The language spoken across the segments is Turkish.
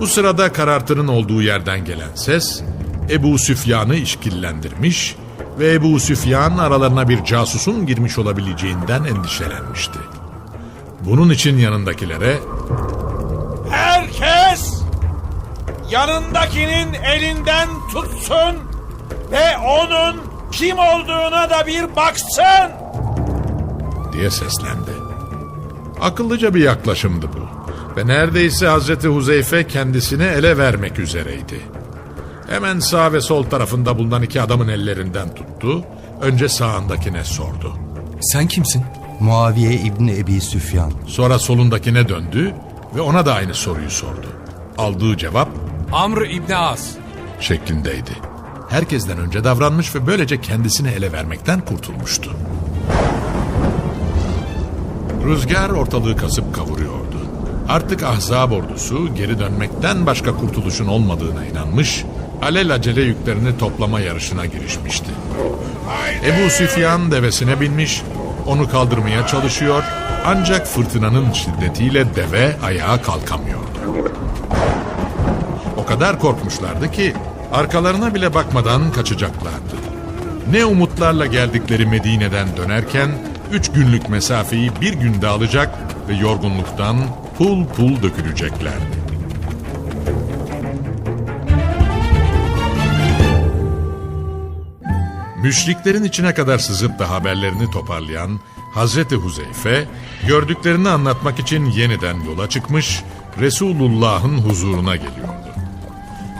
Bu sırada karartının olduğu yerden gelen ses Ebu Süfyan'ı işkillendirmiş ve Ebu Süfyan aralarına bir casusun girmiş olabileceğinden endişelenmişti. Bunun için yanındakilere Herkes yanındakinin elinden tutsun ve onun kim olduğuna da bir baksın. diye seslendi. Akıllıca bir yaklaşımdı bu. Ve neredeyse Hazreti Huzeyfe kendisini ele vermek üzereydi. Hemen sağ ve sol tarafında bulunan iki adamın ellerinden tuttu. Önce sağındakine sordu. Sen kimsin? Muaviye İbni Ebi Süfyan. Sonra solundakine döndü ve ona da aynı soruyu sordu. Aldığı cevap Amr İbni As. şeklindeydi. Herkesten önce davranmış ve böylece kendisini ele vermekten kurtulmuştu. Rüzgar ortalığı kasıp kavuruyordu. Artık ahzab ordusu geri dönmekten başka kurtuluşun olmadığına inanmış, alelacele yüklerini toplama yarışına girişmişti. Ebu Süfyan devesine binmiş, onu kaldırmaya çalışıyor ancak fırtınanın şiddetiyle deve ayağa kalkamıyordu. O kadar korkmuşlardı ki arkalarına bile bakmadan kaçacaklardı. Ne umutlarla geldikleri Medine'den dönerken üç günlük mesafeyi bir günde alacak ve yorgunluktan pul pul döküleceklerdi. Müşriklerin içine kadar sızıp da haberlerini toparlayan Hazreti Huzeyfe, gördüklerini anlatmak için yeniden yola çıkmış, Resulullah'ın huzuruna geliyordu.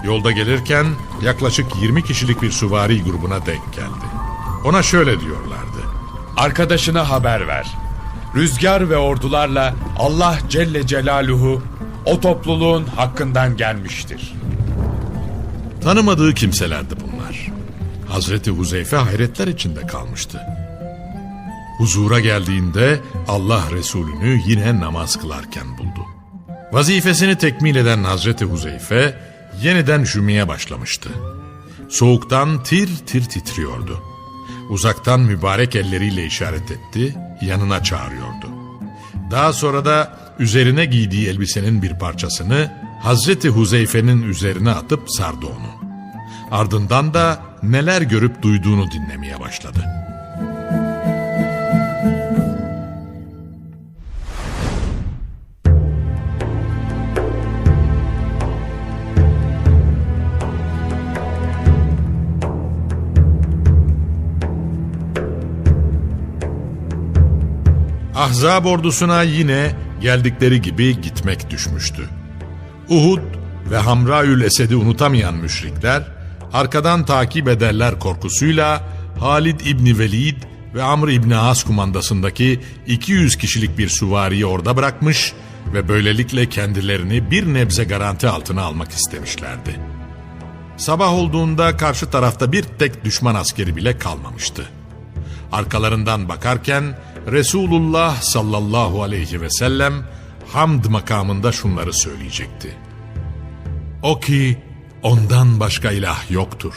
Yolda gelirken yaklaşık 20 kişilik bir süvari grubuna denk geldi. Ona şöyle diyorlardı. Arkadaşına haber ver. Rüzgar ve ordularla Allah Celle Celaluhu o topluluğun hakkından gelmiştir. Tanımadığı kimselerdi bunlar. Hazreti Huzeyfe hayretler içinde kalmıştı. Huzura geldiğinde Allah Resulü'nü yine namaz kılarken buldu. Vazifesini tekmil eden Hazreti Huzeyfe yeniden üşümeye başlamıştı. Soğuktan tir tir titriyordu. Uzaktan mübarek elleriyle işaret etti, yanına çağırıyordu. Daha sonra da üzerine giydiği elbisenin bir parçasını Hazreti Huzeyfe'nin üzerine atıp sardı onu. Ardından da neler görüp duyduğunu dinlemeye başladı. Ahzab ordusuna yine geldikleri gibi gitmek düşmüştü. Uhud ve Hamraül Esed'i unutamayan müşrikler arkadan takip ederler korkusuyla Halid İbni Velid ve Amr İbni As kumandasındaki 200 kişilik bir süvariyi orada bırakmış ve böylelikle kendilerini bir nebze garanti altına almak istemişlerdi. Sabah olduğunda karşı tarafta bir tek düşman askeri bile kalmamıştı. Arkalarından bakarken Resulullah sallallahu aleyhi ve sellem hamd makamında şunları söyleyecekti. O ki ondan başka ilah yoktur.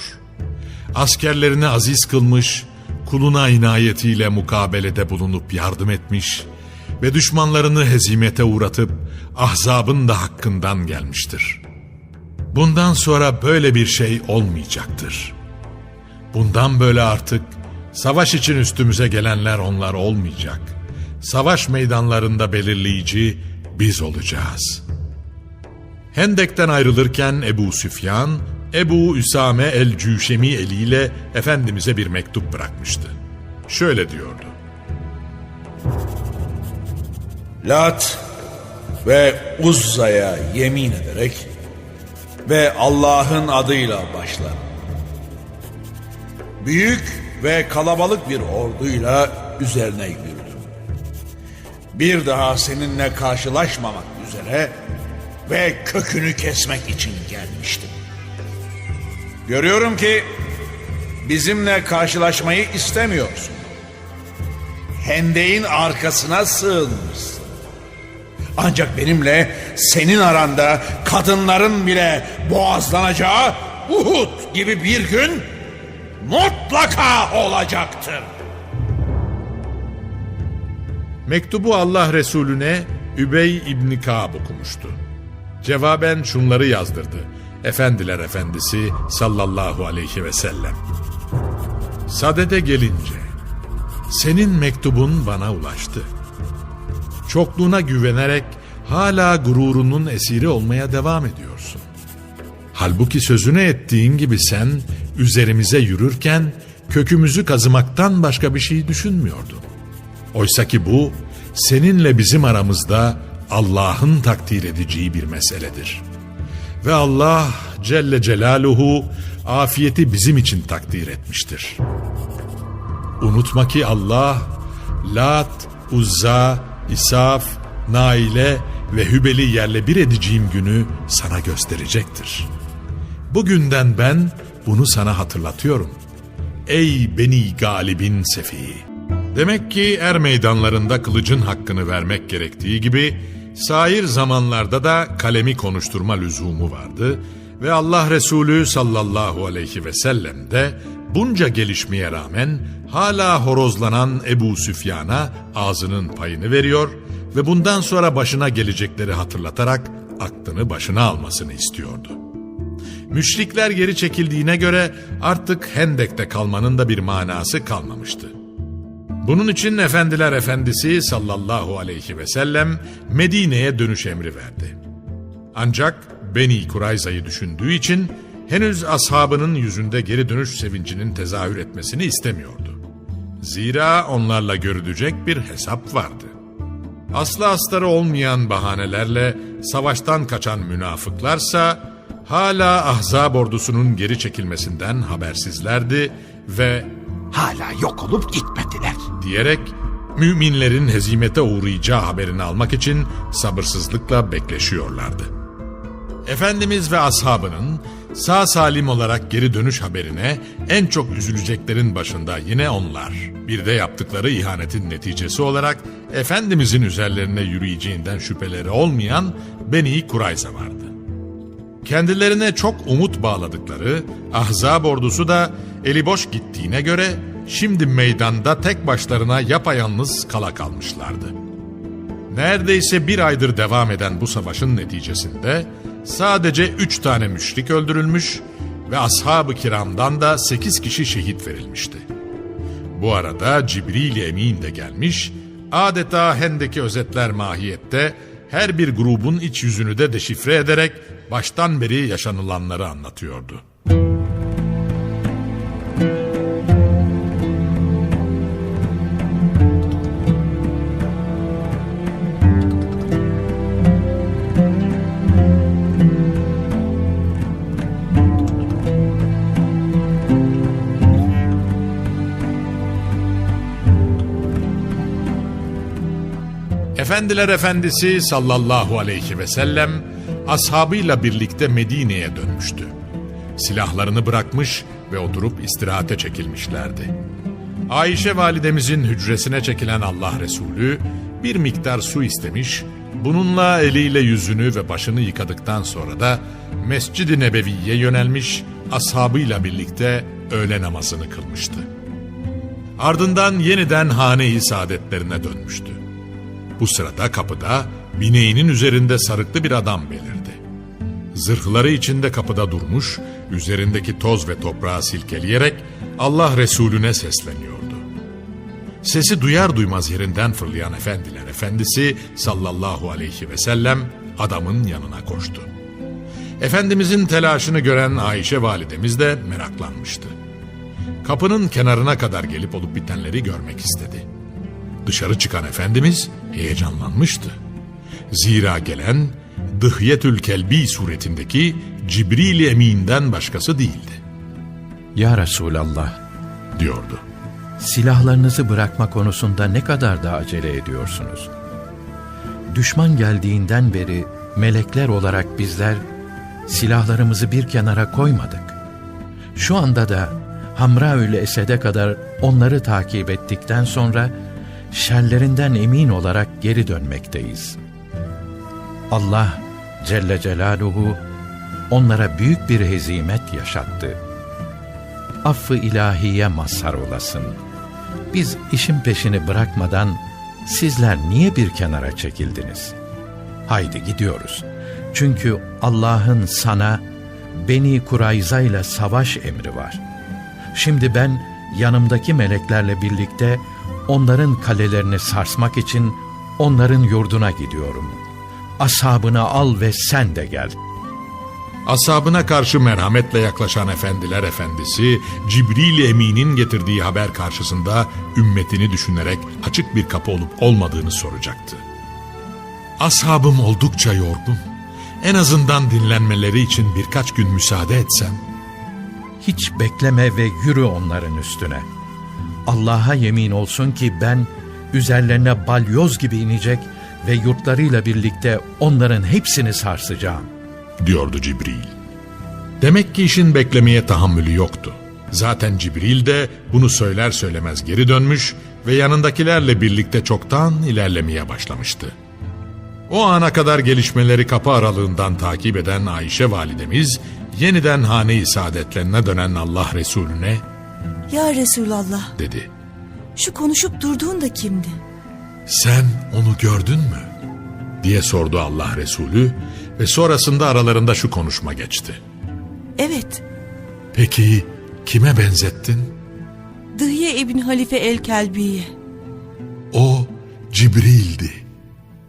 Askerlerini aziz kılmış, kuluna inayetiyle mukabelede bulunup yardım etmiş ve düşmanlarını hezimete uğratıp ahzabın da hakkından gelmiştir. Bundan sonra böyle bir şey olmayacaktır. Bundan böyle artık savaş için üstümüze gelenler onlar olmayacak. Savaş meydanlarında belirleyici biz olacağız.'' Hendek'ten ayrılırken Ebu Süfyan, Ebu Üsame el-Cüşemi eliyle Efendimiz'e bir mektup bırakmıştı. Şöyle diyordu. Lat ve Uzza'ya yemin ederek ve Allah'ın adıyla başlar. Büyük ve kalabalık bir orduyla üzerine yürüdüm. Bir daha seninle karşılaşmamak üzere ve kökünü kesmek için gelmiştim. Görüyorum ki bizimle karşılaşmayı istemiyorsun. Hendeğin arkasına sığınmışsın. Ancak benimle senin aranda kadınların bile boğazlanacağı Uhud gibi bir gün mutlaka olacaktır. Mektubu Allah Resulüne Übey İbni Ka'b okumuştu. Cevaben şunları yazdırdı. Efendiler Efendisi sallallahu aleyhi ve sellem. Sadede gelince, senin mektubun bana ulaştı. Çokluğuna güvenerek hala gururunun esiri olmaya devam ediyorsun. Halbuki sözünü ettiğin gibi sen üzerimize yürürken kökümüzü kazımaktan başka bir şey düşünmüyordun. Oysa ki bu seninle bizim aramızda Allah'ın takdir edeceği bir meseledir. Ve Allah Celle Celaluhu afiyeti bizim için takdir etmiştir. Unutma ki Allah Lat, Uzza, İsaf, Naile ve Hübel'i yerle bir edeceğim günü sana gösterecektir. Bugünden ben bunu sana hatırlatıyorum. Ey beni galibin sefihi! Demek ki er meydanlarında kılıcın hakkını vermek gerektiği gibi sair zamanlarda da kalemi konuşturma lüzumu vardı ve Allah Resulü sallallahu aleyhi ve sellem de bunca gelişmeye rağmen hala horozlanan Ebu Süfyan'a ağzının payını veriyor ve bundan sonra başına gelecekleri hatırlatarak aklını başına almasını istiyordu. Müşrikler geri çekildiğine göre artık Hendek'te kalmanın da bir manası kalmamıştı. Bunun için Efendiler Efendisi sallallahu aleyhi ve sellem Medine'ye dönüş emri verdi. Ancak Beni Kurayza'yı düşündüğü için henüz ashabının yüzünde geri dönüş sevincinin tezahür etmesini istemiyordu. Zira onlarla görülecek bir hesap vardı. Aslı astarı olmayan bahanelerle savaştan kaçan münafıklarsa hala Ahzab ordusunun geri çekilmesinden habersizlerdi ve Hala yok olup gitmediler. diyerek müminlerin hezimete uğrayacağı haberini almak için sabırsızlıkla bekleşiyorlardı. Efendimiz ve ashabının sağ salim olarak geri dönüş haberine en çok üzüleceklerin başında yine onlar. Bir de yaptıkları ihanetin neticesi olarak Efendimizin üzerlerine yürüyeceğinden şüpheleri olmayan Beni Kurayza vardı. Kendilerine çok umut bağladıkları Ahzab ordusu da eli boş gittiğine göre şimdi meydanda tek başlarına yapayalnız kala kalmışlardı. Neredeyse bir aydır devam eden bu savaşın neticesinde sadece üç tane müşrik öldürülmüş ve ashab-ı kiramdan da sekiz kişi şehit verilmişti. Bu arada Cibril Emin de gelmiş, adeta Hendek'i özetler mahiyette her bir grubun iç yüzünü de deşifre ederek baştan beri yaşanılanları anlatıyordu. Efendiler Efendisi sallallahu aleyhi ve sellem ashabıyla birlikte Medine'ye dönmüştü. Silahlarını bırakmış ve oturup istirahate çekilmişlerdi. Ayşe validemizin hücresine çekilen Allah Resulü bir miktar su istemiş, bununla eliyle yüzünü ve başını yıkadıktan sonra da Mescid-i Nebevi'ye yönelmiş, ashabıyla birlikte öğle namazını kılmıştı. Ardından yeniden hane-i saadetlerine dönmüştü. Bu sırada kapıda bineğinin üzerinde sarıklı bir adam belirdi. Zırhları içinde kapıda durmuş, üzerindeki toz ve toprağı silkeleyerek Allah Resulüne sesleniyordu. Sesi duyar duymaz yerinden fırlayan efendiler efendisi sallallahu aleyhi ve sellem adamın yanına koştu. Efendimizin telaşını gören Ayşe validemiz de meraklanmıştı. Kapının kenarına kadar gelip olup bitenleri görmek istedi. Dışarı çıkan Efendimiz heyecanlanmıştı. Zira gelen Dıhyetül Kelbi suretindeki Cibril-i Emin'den başkası değildi, Ya Resulallah, diyordu. silahlarınızı bırakma konusunda ne kadar da acele ediyorsunuz? Düşman geldiğinden beri melekler olarak bizler silahlarımızı bir kenara koymadık. Şu anda da Hamraül Esed'e kadar onları takip ettikten sonra şerlerinden emin olarak geri dönmekteyiz. Allah Celle Celaluhu onlara büyük bir hezimet yaşattı. Affı ilahiye mazhar olasın. Biz işin peşini bırakmadan sizler niye bir kenara çekildiniz? Haydi gidiyoruz. Çünkü Allah'ın sana Beni Kurayza ile savaş emri var. Şimdi ben yanımdaki meleklerle birlikte onların kalelerini sarsmak için onların yurduna gidiyorum. Ashabını al ve sen de gel.'' Asabına karşı merhametle yaklaşan efendiler efendisi Cibril Emin'in getirdiği haber karşısında ümmetini düşünerek açık bir kapı olup olmadığını soracaktı. Ashabım oldukça yorgun. En azından dinlenmeleri için birkaç gün müsaade etsem. Hiç bekleme ve yürü onların üstüne. Allah'a yemin olsun ki ben üzerlerine balyoz gibi inecek ve yurtlarıyla birlikte onların hepsini sarsacağım. diyordu Cibril. Demek ki işin beklemeye tahammülü yoktu. Zaten Cibril de bunu söyler söylemez geri dönmüş ve yanındakilerle birlikte çoktan ilerlemeye başlamıştı. O ana kadar gelişmeleri kapı aralığından takip eden Ayşe validemiz yeniden hane-i saadetlerine dönen Allah Resulüne Ya Resulallah, dedi. şu konuşup durduğun da kimdi? Sen onu gördün mü? diye sordu Allah Resulü ve sonrasında aralarında şu konuşma geçti. Evet, Peki kime benzettin? Dıhye İbn Halife el-Kelbi'ye. O Cibril'di.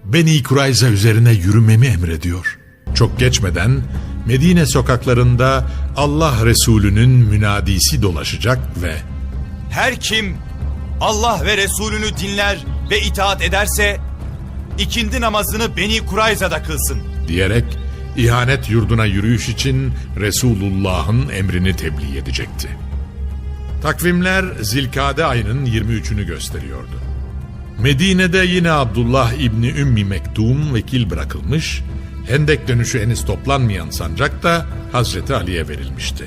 Beni Kurayza üzerine yürümemi emrediyor. Çok geçmeden Medine sokaklarında Allah Resulü'nün münadisi dolaşacak ve Her kim Allah ve Resulünü dinler ve itaat ederse ikindi namazını Beni Kurayza'da kılsın. diyerek ihanet yurduna yürüyüş için Resulullah'ın emrini tebliğ edecekti. Takvimler Zilkade ayının 23'ünü gösteriyordu. Medine'de yine Abdullah İbni Ümmi Mektum vekil bırakılmış, Hendek dönüşü henüz toplanmayan sancak da Hazreti Ali'ye verilmişti.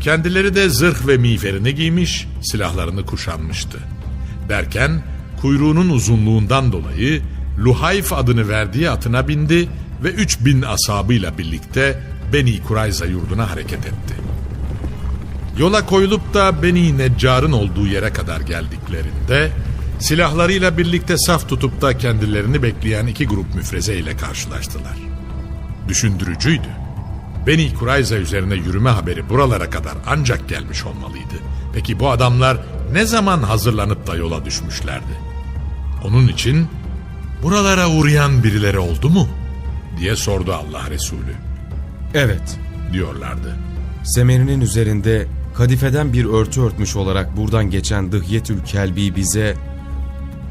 Kendileri de zırh ve miğferini giymiş, silahlarını kuşanmıştı. Derken kuyruğunun uzunluğundan dolayı Luhayf adını verdiği atına bindi ve 3000 asabıyla birlikte Beni Kurayza yurduna hareket etti. Yola koyulup da Beni Neccar'ın olduğu yere kadar geldiklerinde silahlarıyla birlikte saf tutup da kendilerini bekleyen iki grup müfreze ile karşılaştılar. Düşündürücüydü. Beni Kurayza üzerine yürüme haberi buralara kadar ancak gelmiş olmalıydı. Peki bu adamlar ne zaman hazırlanıp da yola düşmüşlerdi? Onun için buralara uğrayan birileri oldu mu? diye sordu Allah Resulü. Evet, Diyorlardı. semerinin üzerinde kadifeden bir örtü örtmüş olarak buradan geçen Dıhyetül Kelbi bize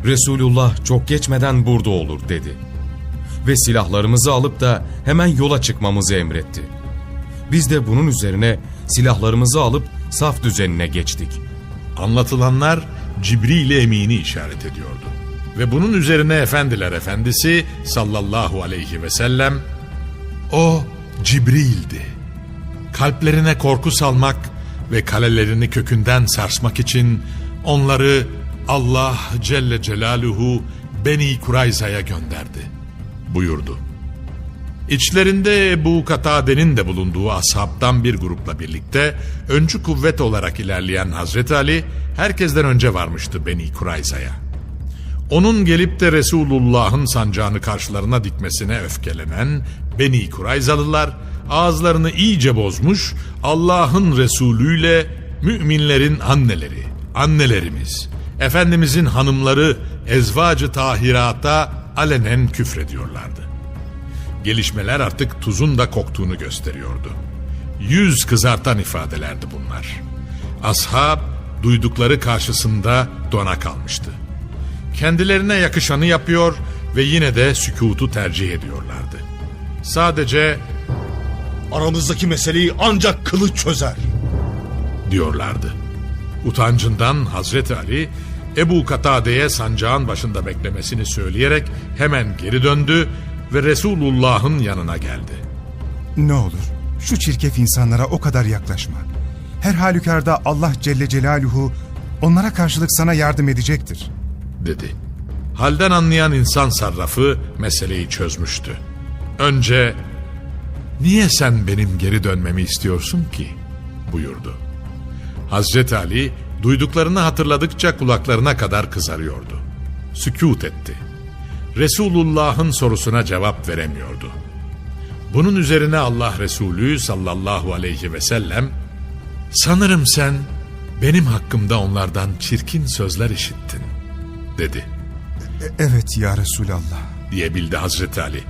Resulullah çok geçmeden burada olur dedi. Ve silahlarımızı alıp da hemen yola çıkmamızı emretti. Biz de bunun üzerine silahlarımızı alıp saf düzenine geçtik. Anlatılanlar Cibril Emin'i işaret ediyordu. Ve bunun üzerine Efendiler Efendisi sallallahu aleyhi ve sellem o Cibril'di. Kalplerine korku salmak ve kalelerini kökünden sarsmak için onları Allah Celle Celaluhu Beni Kurayza'ya gönderdi buyurdu. İçlerinde Ebu Katade'nin de bulunduğu ashabtan bir grupla birlikte öncü kuvvet olarak ilerleyen Hazreti Ali herkesten önce varmıştı Beni Kurayza'ya. Onun gelip de Resulullah'ın sancağını karşılarına dikmesine öfkelenen Beni Kurayzalılar ağızlarını iyice bozmuş Allah'ın Resulüyle müminlerin anneleri, annelerimiz, Efendimizin hanımları ezvacı tahirata alenen küfrediyorlardı. Gelişmeler artık tuzun da koktuğunu gösteriyordu. Yüz kızartan ifadelerdi bunlar. Ashab duydukları karşısında dona kalmıştı. Kendilerine yakışanı yapıyor ve yine de sükutu tercih ediyorlardı. Sadece Aramızdaki meseleyi ancak kılıç çözer. diyorlardı. Utancından Hazreti Ali Ebu Katade'ye sancağın başında beklemesini söyleyerek hemen geri döndü ve Resulullah'ın yanına geldi. Ne olur şu çirkef insanlara o kadar yaklaşma. Her halükarda Allah Celle Celaluhu onlara karşılık sana yardım edecektir. Dedi. Halden anlayan insan sarrafı meseleyi çözmüştü. Önce niye sen benim geri dönmemi istiyorsun ki? buyurdu. Hazreti Ali duyduklarını hatırladıkça kulaklarına kadar kızarıyordu. Sükut etti. Resulullah'ın sorusuna cevap veremiyordu. Bunun üzerine Allah Resulü sallallahu aleyhi ve sellem sanırım sen benim hakkımda onlardan çirkin sözler işittin dedi E- evet ya Resulallah. diyebildi Hazreti Ali.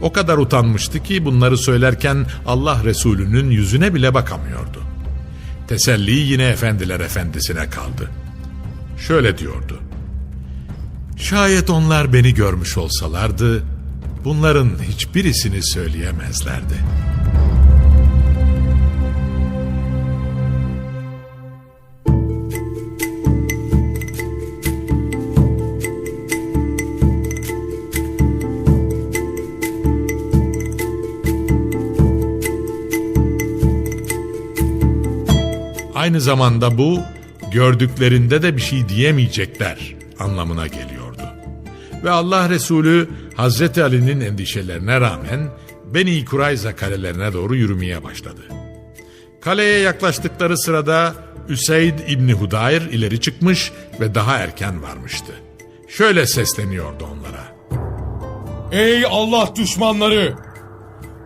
O kadar utanmıştı ki bunları söylerken Allah Resulü'nün yüzüne bile bakamıyordu. Teselli yine efendiler efendisine kaldı. Şöyle diyordu. Şayet onlar beni görmüş olsalardı, bunların hiçbirisini söyleyemezlerdi. Aynı zamanda bu, gördüklerinde de bir şey diyemeyecekler anlamına geliyordu. Ve Allah Resulü Hazreti Ali'nin endişelerine rağmen Beni Kurayza kalelerine doğru yürümeye başladı. Kaleye yaklaştıkları sırada Üseyd İbni Hudayr ileri çıkmış ve daha erken varmıştı. Şöyle sesleniyordu onlara. Ey Allah düşmanları!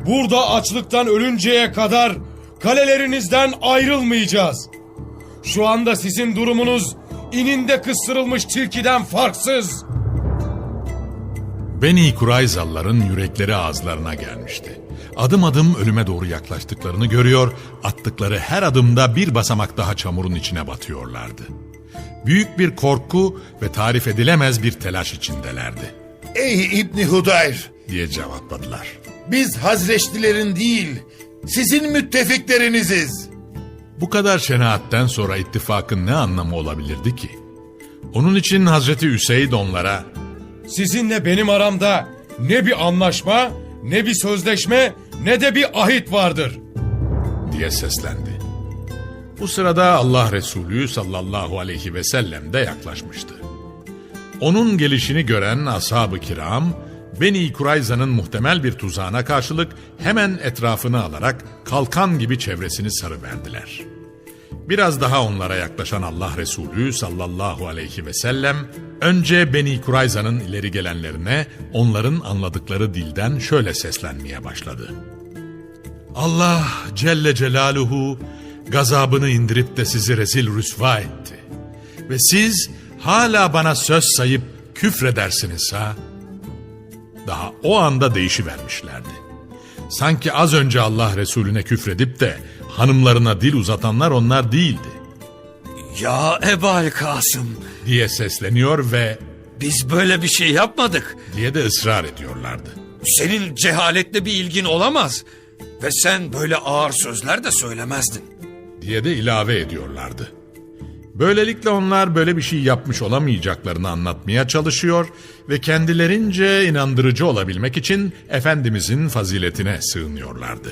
Burada açlıktan ölünceye kadar kalelerinizden ayrılmayacağız. Şu anda sizin durumunuz ininde kıstırılmış tilkiden farksız. Beni Kurayzalıların yürekleri ağızlarına gelmişti. Adım adım ölüme doğru yaklaştıklarını görüyor, attıkları her adımda bir basamak daha çamurun içine batıyorlardı. Büyük bir korku ve tarif edilemez bir telaş içindelerdi Ey İbni Hudayr! diye cevapladılar. Biz Hazreçlilerin değil, sizin müttefikleriniziz. Bu kadar şenaatten sonra ittifakın ne anlamı olabilirdi ki? Onun için Hazreti Üseyd onlara Sizinle benim aramda ne bir anlaşma, ne bir sözleşme, ne de bir ahit vardır. diye seslendi. Bu sırada Allah Resulü sallallahu aleyhi ve sellem de yaklaşmıştı. Onun gelişini gören ashab-ı kiram, Beni Kurayza'nın muhtemel bir tuzağına karşılık hemen etrafını alarak kalkan gibi çevresini sarıverdiler. Biraz daha onlara yaklaşan Allah Resulü sallallahu aleyhi ve sellem, önce Beni Kurayza'nın ileri gelenlerine onların anladıkları dilden şöyle seslenmeye başladı. Allah Celle Celaluhu gazabını indirip de sizi rezil rüsva etti. Ve siz hala bana söz sayıp küfredersiniz ha? Daha o anda değişivermişlerdi. Sanki az önce Allah Resulüne küfredip de hanımlarına dil uzatanlar onlar değildi Ya Ebal Kasım, diye sesleniyor ve biz böyle bir şey yapmadık. diye de ısrar ediyorlardı. Senin cehaletle bir ilgin olamaz. Ve sen böyle ağır sözler de söylemezdin. diye de ilave ediyorlardı. Böylelikle onlar böyle bir şey yapmış olamayacaklarını anlatmaya çalışıyor ve kendilerince inandırıcı olabilmek için Efendimizin faziletine sığınıyorlardı.